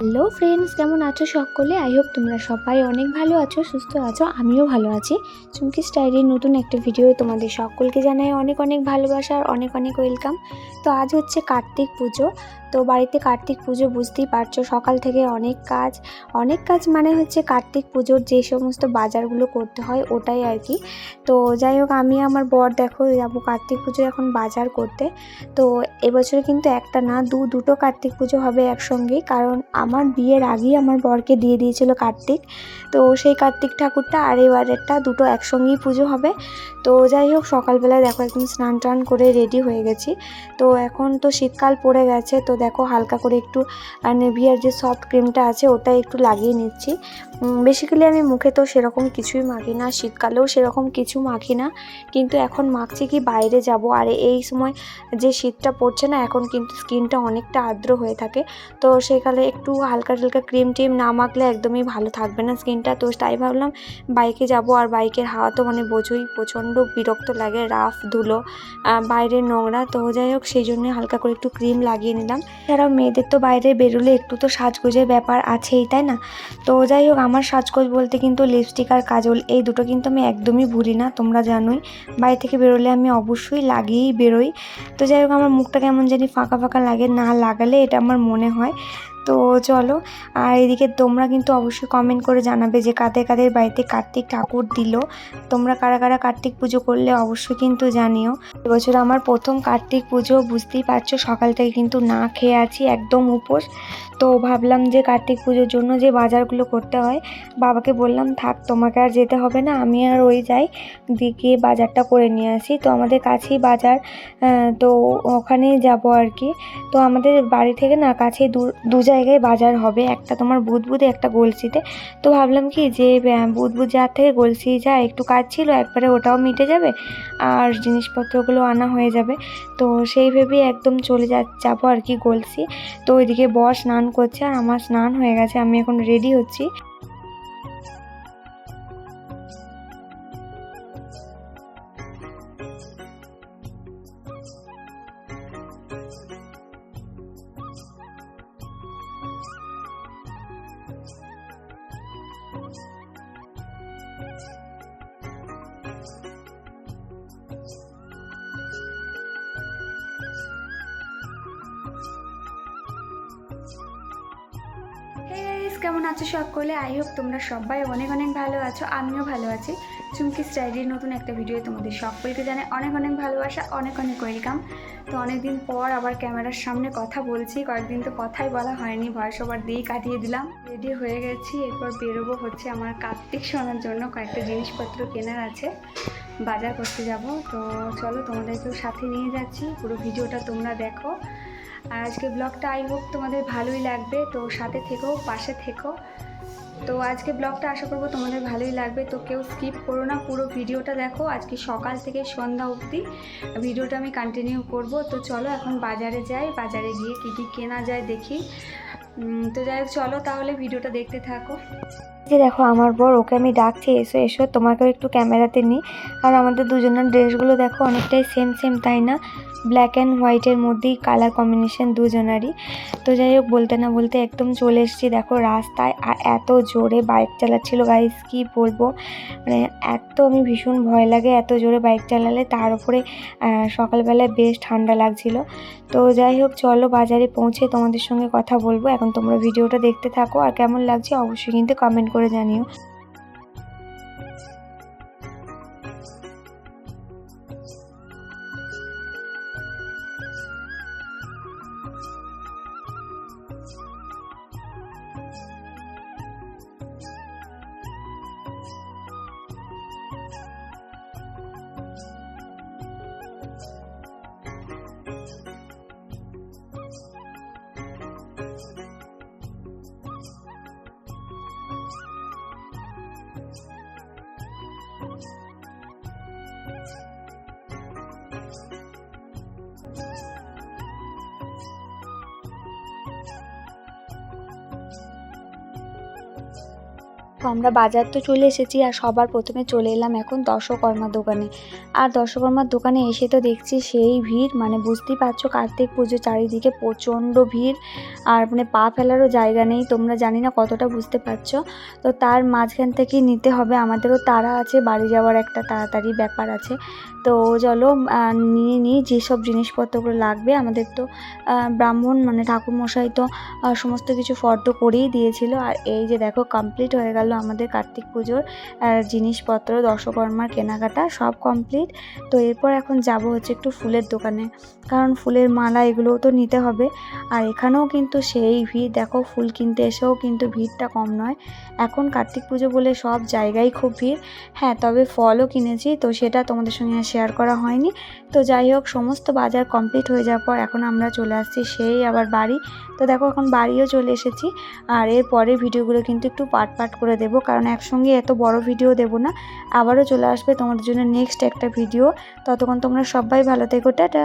Hello friends কেমন আছো সকলে? আই হোপ তোমরা সবাই অনেক ভালো আছো, সুস্থ আছো, আমিও ভালো আছি। চুমকি স্টাইলের নতুন একটা ভিডিও তোমাদের সকলকে জানাই অনেক অনেক ভালোবাসা আর অনেক অনেক ওয়েলকাম তো আজ হচ্ছে কার্তিক পুজো তো বাড়িতে কার্তিক পুজো বুঝতেই পারছ, সকাল থেকে অনেক কাজ। অনেক কাজ মানে হচ্ছে কার্তিক পুজোর যে সমস্ত বাজারগুলো করতে হয় ওটাই আর কি। তো যাই হোক, আমি আমার বর দেখো যাব কার্তিক পুজো এখন বাজার করতে। তো এবছরে কিন্তু একটা না, দু দুটো কার্তিক পুজো হবে একসঙ্গেই কারণ আমার বিয়ের আগেই আমার বরকে দিয়ে দিয়েছিল কার্তিক। তো সেই কার্তিক ঠাকুরটা আর এবারেরটা দুটো একসঙ্গেই পুজো হবে। তো যাই হোক, সকালবেলায় দেখো একদম স্নান টান করে রেডি হয়ে গেছি। তো এখন তো শীতকাল পড়ে গেছে, তো দেখো হালকা করে একটু নেভিয়ার যে সফট ক্রিমটা আছে ওটা একটু লাগিয়ে নিচ্ছি। বেসিক্যালি আমি মুখে তো সেরকম কিছুই মাখি না, শীতকালেও সেরকম কিছু মাখি না। কিন্তু এখন মাখছি কি বাইরে যাব, আর এই সময় যে শীতটা পড়ছে না, এখন কিন্তু স্কিনটা অনেকটা আর্দ্র হয়ে থাকে। তো সেকালে একটু হালকা হালকা ক্রিম টিম না মাখলে একদমই ভালো থাকবে না স্কিনটা। তো তাই ভাবলাম বাইকে যাব, আর বাইকের হাওয়া তো মানে বোঝোই, প্রচণ্ড বিরক্ত লাগে রাফ ধুলো আহ, বাইরের নোংরা। তো যাই হোক সেই জন্য হালকা করে একটু ক্রিম লাগিয়ে নিলাম। এছাড়াও মেয়েদের তো বাইরে বেরোলে একটু তো সাজগোজের ব্যাপার আছেই তাই না? তো যাই হোক আমার সাজগোজ বলতে কিন্তু লিপস্টিক আর কাজল এই দুটো কিন্তু আমি একদমই ভুলি না তোমরা জানোই। বাড়ি থেকে বেরোলে আমি অবশ্যই লাগিয়েই বেরোই। তো যাই হোক আমার মুখটা কেমন জানি ফাঁকা ফাঁকা লাগে না লাগালে এটা আমার মনে হয়। তো চলো, আর এদিকে তোমরা কিন্তু অবশ্যই কমেন্ট করে জানাবে যে কাদের কাদের বাড়িতে কার্তিক ঠাকুর দিল। তোমরা কারা কারা কার্তিক পুজো করলে অবশ্যই কিন্তু জানিও। এবছর আমার প্রথম কার্তিক পুজো, বুঝতেই পারছ, সকাল থেকে কিন্তু না খেয়ে আছি, একদম উপোস। তো ভাবলাম যে কার্তিক পুজোর জন্য যে বাজারগুলো করতে হয়, বাবাকে বললাম, থাক, তোমাকে আর যেতে হবে না, আমি আর ওই যাই, গিয়ে বাজারটা করে নিয়ে আসি। তো আমাদের কাছেই বাজার তো ওখানেই যাব আর কি। তো আমাদের বাড়ি থেকে না কাছেই দু দু জায়গায় বাজার হবে, একটা তোমার বুধবুধে, একটা গলসিতে। তো ভাবলাম কি যে বুধবুধ যাওয়ার থেকে গলসি যা একটু কাজ ছিল, একবারে ওটাও মিটে যাবে, আর জিনিসপত্রগুলো আনা হয়ে যাবে। তো সেই ভেবেই একদম চলে যা, যাব আর কি গলসি। তো ওইদিকে বর স্নান করছে আর আমার স্নান হয়ে গেছে আমি এখন রেডি হচ্ছি। কেমন আছো সকলে? আই হোপ তোমরা সবাই অনেক অনেক ভালো আছো, আমিও ভালো আছি। চুমকি স্টাইলির নতুন একটা ভিডিও তোমাদের সকলকে জানে অনেক অনেক ভালোবাসা, অনেক অনেক ওয়েলকাম তো অনেকদিন পর আবার ক্যামেরার সামনে কথা বলছি, কয়েকদিন তো কথাই বলা হয়নি ভয়েস ওভার দিয়েই কাটিয়ে দিলাম। রেডি হয়ে গেছি, এরপর বেরোবো হচ্ছে আমার কার্তিক শোনার জন্য কয়েকটা জিনিসপত্র কেনার আছে, বাজার করতে যাব। তো চলো তোমাদেরকেও সাথে নিয়ে যাচ্ছি, পুরো ভিডিওটা তোমরা দেখো। আর আজকে ব্লগটা আই হোক তোমাদের ভালোই লাগবে। তো সাথে থেকো, পাশে থেকো। তো আজকে ব্লগটা আশা করব তোমাদের ভালোই লাগবে। তো কেউ স্কিপ করো না, পুরো ভিডিওটা দেখো। আজকে সকাল থেকে সন্ধ্যা অবধি ভিডিওটা আমি কন্টিনিউ করব। তো চলো এখন বাজারে যাই। বাজারে গিয়ে কী কী কেনা যায় দেখি। তো যাই হোক, চলো তাহলে ভিডিওটা দেখতে থাকো। যে দেখো, আমার বর, ওকে আমি ডাকছি, এসো এসো, তোমাকেও একটু ক্যামেরাতে নিই আর আমাদের দুজনের ড্রেসগুলো দেখো, অনেকটাই সেম সেম তাই না? ব্ল্যাক অ্যান্ড হোয়াইটের মধ্যেই কালার কম্বিনেশন দুজনারই। তো যাই হোক, বলতে না বলতে একদম চলে এসেছি। দেখো, রাস্তায় আর এত জোরে বাইক চালাচ্ছিল গাইস কি বলব? মানে এত আমি ভীষণ ভয় লাগে এত জোরে বাইক চালালে। তার উপরে সকালবেলায় বেশ ঠান্ডা লাগছিল। তো যাই হোক, চলো বাজারে পৌঁছে তোমাদের সঙ্গে কথা বলব। এখন তোমরা ভিডিওটা দেখতে থাকো আর কেমন লাগছে অবশ্যই কিন্তু কমেন্ট করে জানিও। তো আমরা বাজার তো চলে এসেছি আর সবার প্রথমে চলে এলাম এখন দশকর্মার দোকানে। আর দশকর্মার দোকানে এসে তো দেখছি সেই ভিড় মানে বুঝতেই পারছ কার্তিক পুজো চারিদিকে প্রচণ্ড ভিড় আর মানে পা ফেলারও জায়গা নেই, তোমরা জানি না কতটা বুঝতে পারছ। তো তার মাঝখান থেকেই নিতে হবে, আমাদেরও তারা আছে, বাড়ি যাওয়ার একটা তাড়াতাড়ি ব্যাপার আছে। তো চলো নিয়ে নিই যেসব জিনিসপত্রগুলো লাগবে আমাদের তো ব্রাহ্মণ মানে ঠাকুরমশাই তো সমস্ত কিছু ফর্দ করেই দিয়েছিল। আর এই যে দেখো কমপ্লিট হয়ে গেল আমাদের কার্তিক পুজোর জিনিসপত্র দশকর্মার কেনাকাটা, সব কমপ্লিট তো এরপর এখন যাব হচ্ছে একটু ফুলের দোকানে। কারণ ফুলের মালা এগুলোও তো নিতে হবে। আর এখানেও কিন্তু সেই ভিড়। দেখো, ফুল কিনতে এসেও কিন্তু ভিড়টা কম নয়। এখন কার্তিক পুজো বলে সব জায়গায় খুব ভিড়। হ্যাঁ তবে ফলও কিনেছি, তো সেটা তোমাদের সঙ্গে শেয়ার করা হয়নি। তো যাই হোক, সমস্ত বাজার কমপ্লিট হয়ে যাওয়ার পর এখন আমরা চলে আসছি সেই আবার বাড়ি। তো দেখো, এখন বাড়িও চলে এসেছি। আর এর পরের ভিডিওগুলো কিন্তু একটু পার্ট পার্ট করে দেবো, কারণ একসঙ্গে এত বড় ভিডিও দেবো না। আবারও চলে আসবে তোমাদের জন্য নেক্সট একটা ভিডিও। ততক্ষণ তোমরা সবাই ভালো থেকো, টাটা।